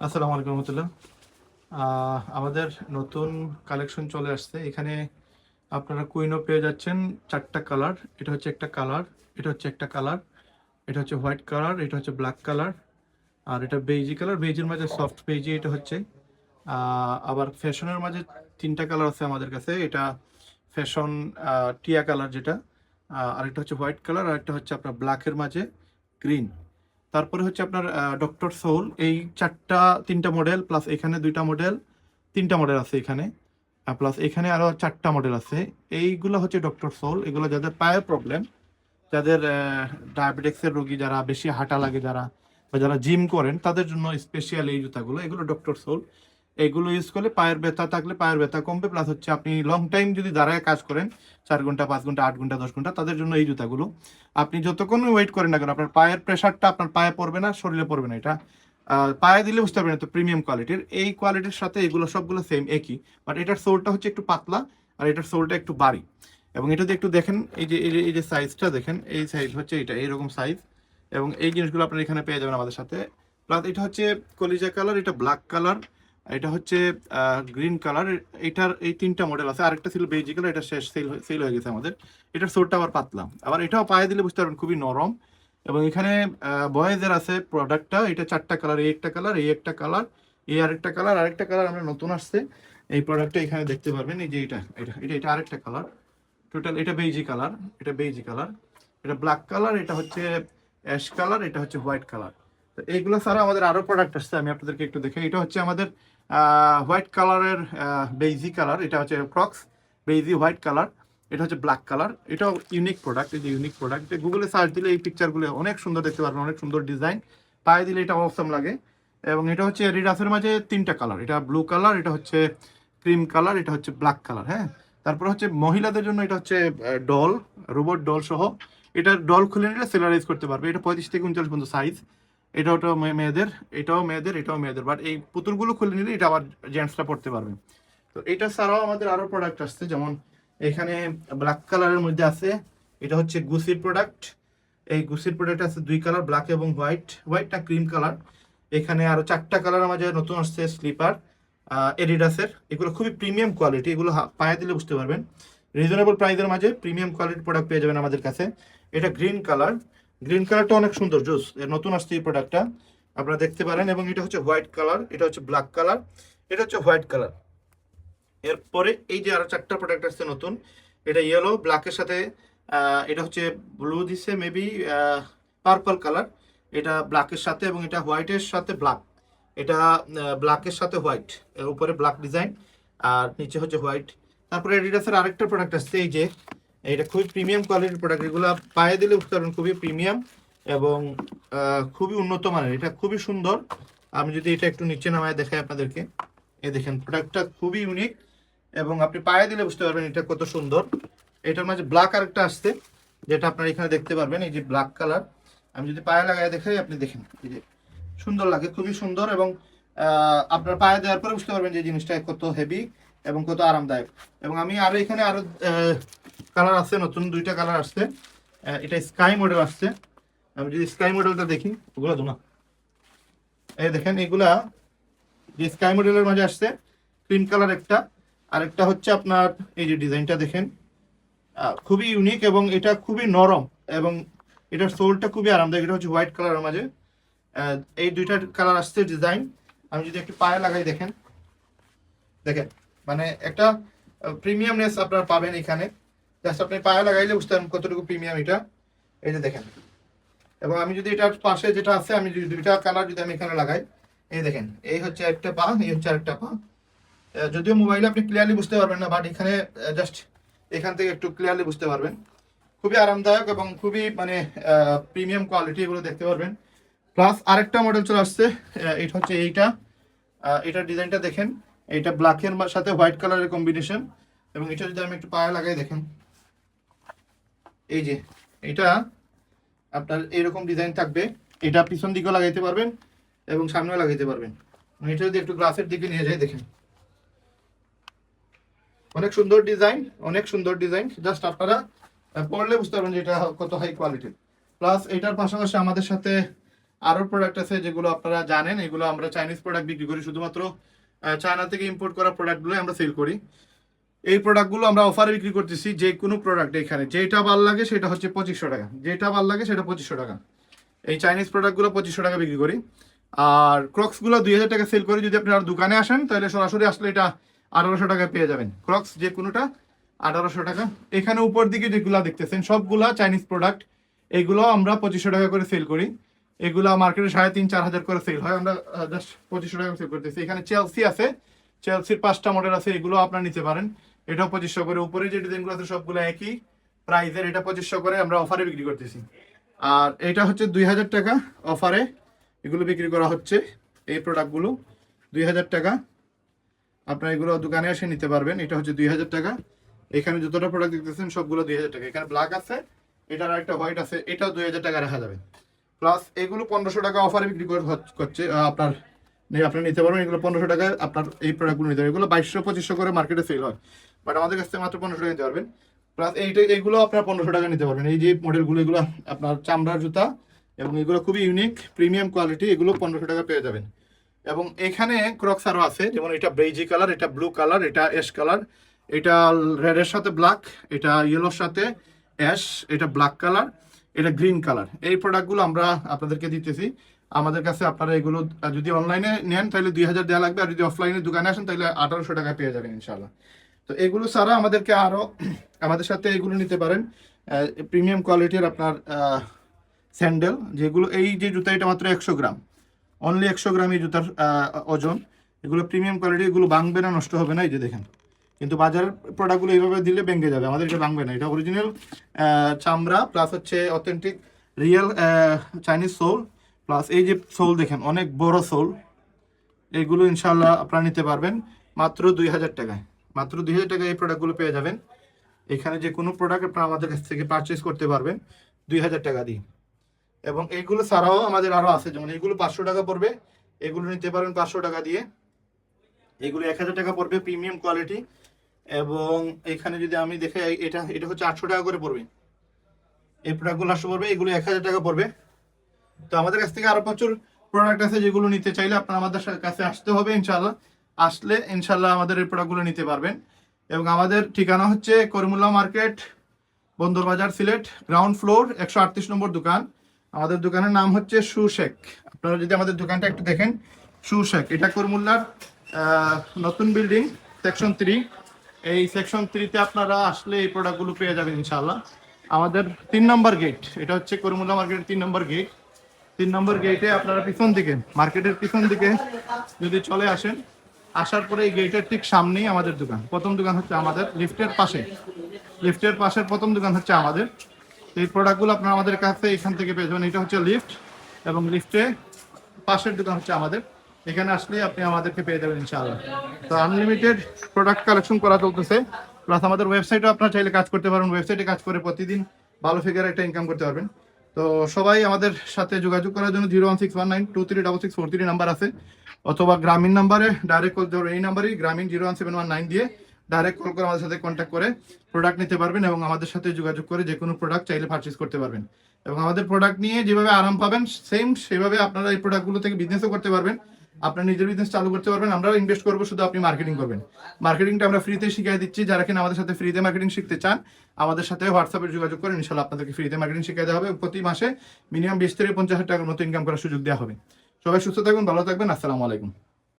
আসসালামু আলাইকুম রহমতুল্লাহ। আমাদের নতুন কালেকশন চলে আসছে। এখানে আপনারা কুইনও পেয়ে যাচ্ছেন চারটা কালার এটা হচ্ছে একটা কালার এটা হচ্ছে একটা কালার এটা হচ্ছে হোয়াইট কালার এটা হচ্ছে ব্ল্যাক কালার আর এটা বেইজি কালার বেইজির মাঝে সফট বেইজি এটা হচ্ছে। আবার ফ্যাশনের মাঝে তিনটা কালার আছে আমাদের কাছে। এটা ফ্যাশন টিয়া কালার যেটা আহ, আরেকটা হচ্ছে হোয়াইট কালার আর একটা হচ্ছে আপনার ব্ল্যাকের মাঝে গ্রিন তারপরে হচ্ছে আপনার ডক্টর সোল এই চারটা, তিনটা মডেল প্লাস এখানে দুইটা মডেল তিনটা মডেল আছে এখানে প্লাস এখানে আরও চারটা মডেল আছে। এইগুলো হচ্ছে ডক্টর সোল এগুলো যাদের পায়ের প্রবলেম যাদের ডায়াবেটিক্সের রোগী যারা, বেশি হাঁটা লাগে যারা, বা যারা জিম করেন, তাদের জন্য স্পেশাল এই জুতাগুলো, এগুলো ডক্টর সোল এগুলো ইউজ করলে পায়ের ব্যথা থাকলে পায়ের ব্যথা কমবে প্লাস হচ্ছে আপনি লং টাইম যদি দাঁড়ায় কাজ করেন, চার ঘণ্টা, পাঁচ ঘণ্টা, আট ঘণ্টা, দশ ঘণ্টা, তাদের জন্য এই জুতাগুলো। আপনি যতক্ষণ ওয়েট করেন না কেন, আপনার পায়ের প্রেশারটা আপনার পায়ে পড়বে না, শরীরে পড়বে না এটা। পায়ে দিলে বুঝতে পারবেন তো প্রিমিয়াম কোয়ালিটির এই কোয়ালিটির সাথে এগুলো সবগুলো সেম একই। বাট এটার সোলটা হচ্ছে একটু পাতলা আর এটার সোলটা একটু বাড়ি। এবং এটা যদি একটু দেখেন, এই যে এই যে এই যে সাইজটা দেখেন, এই সাইজ হচ্ছে এটা, এইরকম সাইজ এবং এই জিনিসগুলো আপনারা এখানে পেয়ে যাবেন আমাদের সাথে। প্লাস এটা হচ্ছে কলিজা কালার এটা ব্ল্যাক কালার এটা হচ্ছে গ্রিন কালার এটার এই তিনটা মডেল আছে। আরেকটা ছিল বেজি কালার এটা শেষ সেল সেল হয়ে গেছে আমাদের। এটার সোরটা আবার পাতলা। আবার এটাও পায়ে দিলে বুঝতে পারবেন খুবই নরম। এবং এখানে বয়েজের আছে প্রোডাক্টটা এটা চারটা কালার এই একটা কালার এই একটা কালার এই আরেকটা কালার আরেকটা কালার আমরা নতুন আসছে। এই প্রোডাক্টটা এখানে দেখতে পারবেন, এই যে এটা এটা এটা এটা আরেকটা কালার টোটাল এটা বেইজি কালার এটা বেইজি কালার এটা ব্ল্যাক কালার এটা হচ্ছে অ্যাশ কালার এটা হচ্ছে হোয়াইট কালার তো এইগুলো ছাড়া আমাদের আরও প্রোডাক্ট আসছে, আমি আপনাদেরকে একটু দেখে এটা হচ্ছে আমাদের হোয়াইট কালারের বেইজি কালার এটা হচ্ছে ক্রক্স বেইজি হোয়াইট কালার এটা হচ্ছে ব্ল্যাক কালার এটাও ইউনিক প্রোডাক্ট এই যে ইউনিক প্রোডাক্ট গুগলে সার্চ দিলে এই পিকচারগুলো অনেক সুন্দর দেখতে পারবেন, অনেক সুন্দর ডিজাইন পায়ে দিলে এটা অসম লাগে। এবং এটা হচ্ছে রিডাসের মাঝে তিনটা কালার এটা ব্লু কালার এটা হচ্ছে ক্রিম কালার এটা হচ্ছে ব্ল্যাক কালার হ্যাঁ? তারপর হচ্ছে মহিলাদের জন্য এটা হচ্ছে ডল রোবট ডল সহ, এটা ডল খুলে নিলে সেলারাইজ করতে পারবে, এটা পঁয়ত্রিশ থেকে উনচল্লিশ পর্যন্ত সাইজ এটা ওটা মেয়েদের, এটাও মেয়েদের এটাও মেয়েদের। বাট এই পুতুলগুলো খুলে নিলে এটা আবার জেন্টসরা পড়তে পারবে। তো এটা ছাড়াও আমাদের আরও প্রোডাক্ট আসছে, যেমন এখানে ব্ল্যাক কালারের মধ্যে আছে, এটা হচ্ছে গুসির প্রোডাক্ট এই গুসির প্রোডাক্ট আছে দুই কালার ব্ল্যাক এবং হোয়াইট হোয়াইটটা ক্রিম কালার এখানে আরও চারটা কালার আমাদের নতুন আসছে স্লিপার এডিডাসের এগুলো খুবই প্রিমিয়াম কোয়ালিটি এগুলো পায়ে দিলে বুঝতে পারবেন। রিজনেবল প্রাইসের মাঝে প্রিমিয়াম কোয়ালিটির প্রোডাক্ট পেয়ে যাবেন আমাদের কাছে। এটা গ্রিন কালার গ্রিন কালারটা অনেক সুন্দর, জুস। এর নতুন আসছে এই প্রোডাক্টটা আপনারা দেখতে পারেন, এবং এটা হচ্ছে হোয়াইট কালার এটা হচ্ছে ব্ল্যাক কালার এটা হচ্ছে হোয়াইট কালার এরপরে এই যে আরও চারটা প্রোডাক্ট আসছে নতুন, এটা ইয়েলো ব্ল্যাকের সাথে এটা হচ্ছে ব্লু দিছে মেবি পার্পল কালার এটা ব্ল্যাকের সাথে এবং এটা হোয়াইটের সাথে ব্ল্যাক এটা ব্ল্যাকের সাথে হোয়াইট এর উপরে ব্ল্যাক ডিজাইন আর নিচে হচ্ছে হোয়াইট তারপরে এডিডাসের আরেকটা প্রোডাক্ট আসছে, এই যে এটা খুবই প্রিমিয়াম কোয়ালিটির প্রোডাক্ট এগুলো পায়ে দিলে পারবেন খুবই প্রিমিয়াম এবং খুবই উন্নত মানের। এটা খুবই সুন্দর। আমি যদি এটা একটু নিচে নামায় দেখাই আপনাদেরকে। এ দেখেন প্রোডাক্টটা খুবই ইউনিক এবং আপনি পায়ে দিলে বুঝতে পারবেন এটা কত সুন্দর। এটার মাঝে ব্ল্যাক আরেকটা আসছে, যেটা আপনারা এখানে দেখতে পারবেন, এই যে ব্ল্যাক কালার আমি যদি পায়ে লাগাই দেখাই, আপনি দেখেন, এই যে সুন্দর লাগে, খুবই সুন্দর এবং আপনার পায়ে দেওয়ার পরে বুঝতে পারবেন যে জিনিসটা কত হেভি এবং কত আরামদায়ক। এবং আমি আরও এখানে আরও কালার আছে, নতুন দুইটা কালার আসছে। এটা স্কাই মডেল আসছে। আমি যদি স্কাই মডেলটা দেখি, ওগুলো দোনা এই দেখেন, এগুলা যে স্কাই মডেলের মাঝে আসছে, ক্রিম কালার একটা। আরেকটা হচ্ছে আপনার, এই যে ডিজাইনটা দেখেন খুবই ইউনিক এবং এটা খুবই নরম এবং এটার সোলটা খুবই আরামদায়ক। এটা হচ্ছে হোয়াইট কালারের মাঝে। এই দুইটা কালার আসছে ডিজাইন আমি যদি একটু পায়ে লাগাই দেখেন। দেখেন মানে একটা প্রিমিয়ামনেস আপনারা পাবেন এখানে। জাস্ট আপনি পায়ে লাগাইলে বুঝতে পারবেন কতটুকু প্রিমিয়াম এটা। এই যে দেখেন। এবং আমি যদি এটার পাশে যেটা আছে, আমি যদি দুইটা কালার যদি আমি এখানে লাগাই, এই দেখেন, এই হচ্ছে একটা পা, এই হচ্ছে আরেকটা পা। যদিও মোবাইলে আপনি ক্লিয়ারলি বুঝতে পারবেন না বাট এখানে জাস্ট এখান থেকে একটু ক্লিয়ারলি বুঝতে পারবেন। খুবই আরামদায়ক এবং খুবই মানে প্রিমিয়াম কোয়ালিটি এগুলো দেখতে পারবেন। প্লাস আরেকটা মডেল চলে আসছে এটা হচ্ছে এইটা। এটার ডিজাইনটা দেখেন, এইটা ব্ল্যাকের সাথে হোয়াইট কালারের কম্বিনেশন এবং এটা যদি আমি একটু পায়ে লাগাই, দেখেন। এই যে, এটা আপনার এরকম ডিজাইন থাকবে। এটা পিছন দিকেও লাগাইতে পারবেন এবং সামনেও লাগাইতে পারবেন। এটা যদি একটু গ্লাসের দিকে নিয়ে যাই, দেখেন। অনেক সুন্দর ডিজাইন অনেক সুন্দর ডিজাইন জাস্ট আপনারা পড়লে বুঝতে পারবেন যে এটা কত হাই কোয়ালিটির প্লাস এটার পাশাপাশি আমাদের সাথে আরও প্রোডাক্ট আছে যেগুলো আপনারা জানেন। এগুলো আমরা চাইনিজ প্রোডাক্ট বিক্রি করি। শুধুমাত্র চায়না থেকে ইম্পোর্ট করা প্রোডাক্টগুলো আমরা সেল করি। এই প্রোডাক্টগুলো আমরা অফারে বিক্রি করতেছি যে কোনো প্রোডাক্ট এখানে। যেটা ভালো লাগে সেটা হচ্ছে পঁচিশশো টাকা। যেটা ভালো লাগে সেটা পঁচিশশো টাকা। এই চাইনিজ প্রোডাক্টগুলো পঁচিশশো টাকা বিক্রি করি। আর ক্রক্সগুলো দুই হাজার টাকা সেল করি। যদি আপনি আর দোকানে আসেন, তাহলে সরাসরি আসলে এটা আঠারোশো টাকা পেয়ে যাবেন। ক্রক্স যে কোনোটা, আঠারোশো টাকা। এখানে উপর দিকে যেগুলো দেখতেছেন, সবগুলা চাইনিজ প্রোডাক্ট এগুলো আমরা পঁচিশশো টাকা করে সেল করি। এগুলো মার্কেটে সাড়ে তিন, চার হাজার করে সেল হয়। আমরা জাস্ট পঁচিশশো টাকা সেল করতেছি। এখানে চেলসি আছে। চেলসির পাঁচটা মডেল আছে, এগুলো আপনারা নিতে পারেন। এটাও পঁচিশশো করে উপরে যে ডিজাইনগুলো আছে সবগুলো একই প্রাইসের এটা পঁচিশশো করে আমরা অফারে বিক্রি করতেছি। আর এটা হচ্ছে দুই হাজার টাকা অফারে এগুলো বিক্রি করা হচ্ছে, এই প্রোডাক্টগুলো দুই হাজার টাকা। আপনারা এগুলো দোকানে এসে নিতে পারবেন, এটা হচ্ছে দুই হাজার টাকা। এখানে যতটা প্রোডাক্ট দেখতেছেন সবগুলো দুই হাজার টাকা। এখানে ব্ল্যাক আছে, এটার একটা হোয়াইট আছে, এটাও দুই হাজার টাকা রাখা যাবে। প্লাস এগুলো পনেরোশো টাকা অফারে বিক্রি করে করছে আপনার আপনি নিতে পারবেন। এগুলো পনেরোশো টাকায় আপনার এই প্রোডাক্টগুলো নিতে পারবেন। এগুলো বাইশশো, পঁচিশশো করে মার্কেটে সেল হয়। বাট আমাদের কাছ থেকে মাত্র পনেরোশো টাকা নিতে পারবেন। প্লাস এইটা, এইগুলো আপনার পনেরোশো টাকা নিতে পারবেন। এই যে মডেলগুলো এগুলো আপনার চামড়ার জুতা এবং এগুলো খুবই ইউনিক প্রিমিয়াম কোয়ালিটি এগুলো পনেরোশো টাকা পেয়ে যাবেন। এবং এখানে ক্রক্স আরও আছে। যেমন এটা ব্রেজি কালার এটা ব্লু কালার এটা অ্যাশ কালার এটা রেডের সাথে ব্ল্যাক এটা ইয়েলোর সাথে অ্যাশ এটা ব্ল্যাক কালার এটা গ্রিন কালার এই প্রোডাক্টগুলো আমরা আপনাদেরকে দিতেছি। আমাদের কাছে আপনারা এগুলো যদি অনলাইনে নেন, তাহলে দুই হাজার দেওয়া লাগবে। আর যদি অফলাইনে দোকানে আসেন, তাহলে আঠারোশো টাকা পেয়ে যাবেন ইনশাল্লাহ তো এগুলো ছাড়া আমাদেরকে আরও আমাদের সাথে এগুলো নিতে পারেন। প্রিমিয়াম কোয়ালিটির আপনার স্যান্ডেল যেগুলো, এই যে জুতা, এটা মাত্র একশো গ্রাম। অনলি একশো গ্রাম এই জুতার ওজন। এগুলো প্রিমিয়াম কোয়ালিটি এগুলো ভাঙবে না, নষ্ট হবে না, এই যে দেখেন। কিন্তু বাজারের প্রোডাক্টগুলো এইভাবে দিলে ভেঙে যাবে, আমাদের এটা ভাঙবে না। এটা অরিজিনাল চামড়া প্লাস হচ্ছে authentic real Chinese sole plus এই যে সোল দেখেন, অনেক বড় সোল। এগুলো ইনশাল্লাহ আপনারা নিতে পারবেন মাত্র দুই হাজার টাকায়। মাত্র দুই হাজার টাকায় এই প্রোডাক্টগুলো পেয়ে যাবেন। এখানে যে কোনো প্রোডাক্ট আপনারা আমাদের কাছ থেকে পারচেস করতে পারবেন দুই হাজার টাকা দিয়ে। এবং এইগুলো ছাড়াও আমাদের আরও আছে, যেমন এইগুলো পাঁচশো টাকা পড়বে, এগুলো নিতে পারবেন পাঁচশো টাকা দিয়ে। এগুলো এক হাজার টাকা পড়বে প্রিমিয়াম কোয়ালিটি এবং এখানে যদি আমি দেখে, এটা এটা হচ্ছে আটশো টাকা করে পড়বে। এই প্রোডাক্টগুলো আটশো পড়বে, এগুলো এক হাজার টাকা পড়বে। তো আমাদের কাছ থেকে আরও প্রচুর প্রোডাক্ট আছে যেগুলো নিতে চাইলে আপনার আমাদের কাছে আসতে হবে ইনশাল্লাহ আসলে ইনশাল্লাহ আমাদের এই প্রোডাক্টগুলো নিতে পারবেন। এবং আমাদের ঠিকানা হচ্ছে Karimullah market, Bandarbazar, Sylhet ground floor একশো আটত্রিশ নম্বর দোকান। আমাদের দোকানের নাম হচ্ছে শেক আপনারা যদি আমাদের দোকানটা একটু দেখেন শেক এটা করিমুল্লার নতুন বিল্ডিং সেকশন থ্রি এই সেকশন থ্রিতে আপনারা আসলে এই প্রোডাক্টগুলো পেয়ে যাবেন ইনশাল্লাহ আমাদের তিন নম্বর গেট এটা হচ্ছে করিমুল্লাহ মার্কেটের তিন নম্বর গেট তিন নম্বর গেটে আপনারা পিছন দিকে, মার্কেটের পিছন দিকে যদি চলে আসেন, আসার পরে এই গেটের ঠিক সামনেই আমাদের দোকান। প্রথম দোকান হচ্ছে আমাদের লিফটের পাশে। লিফটের পাশের প্রথম দোকান হচ্ছে আমাদের। এই প্রোডাক্টগুলো আপনারা আমাদের কাছে এখান থেকে পেয়ে যাবেন। এটা হচ্ছে লিফট এবং লিফটে পাশের দোকান হচ্ছে আমাদের। এখানে আসলে আপনি আমাদেরকে পেয়ে যাবেন ইনশাআল্লাহ। তো আনলিমিটেড প্রোডাক্ট কালেকশন করা চলতেছে। প্লাস আমাদের ওয়েবসাইটও আপনারা চাইলে কাজ করতে পারবেন ওয়েবসাইটে কাজ করে প্রতিদিন ভালো ফিগার একটা ইনকাম করতে পারবেন। তো সবাই আমাদের সাথে যোগাযোগ করার জন্য zero one six one nine two three double six four three number আছে। অথবা গ্রামীণ নাম্বারে ডাইরেক্ট কল ধরো এই নাম্বারই Grameen zero one seven one nine দিয়ে ডাইরেক্ট কল করে আমাদের সাথে কন্ট্যাক্ট করে প্রোডাক্ট নিতে পারবেন এবং আমাদের সাথে যোগাযোগ করে যে কোনো প্রোডাক্ট চাইলে পারচেস করতে পারবেন। এবং আমাদের প্রোডাক্ট নিয়ে যেভাবে আরাম পাবেন সেম সেভাবে আপনারা এই প্রোডাক্টগুলো থেকে বিজনেসও করতে পারবেন। আপনার নিজের বিজনেস চালু করতে পারবেন, আমরাও ইনভেস্ট করব, শুধু আপনি মার্কেটিং করবেন। মার্কেটিংটা আমরা ফ্রিতে শিখিয়ে দিচ্ছি, যারা কিনা আমাদের সাথে ফ্রিতে মার্কেটিং শিখতে চান, আমাদের সাথে হোয়াটসঅ্যাপে যোগাযোগ করেন ইনশাল্লাহ আপনাদেরকে ফ্রিতে মার্কেটিং শিখিয়ে দেওয়া হবে। প্রতি মাসে মিনিমাম বিশ থেকে পঞ্চাশ হাজার টাকার মতো ইনকাম করার সুযোগ দেওয়া হবে। সবাই সুস্থ থাকবেন ভালো থাকবেন, আসসালামু আলাইকুম।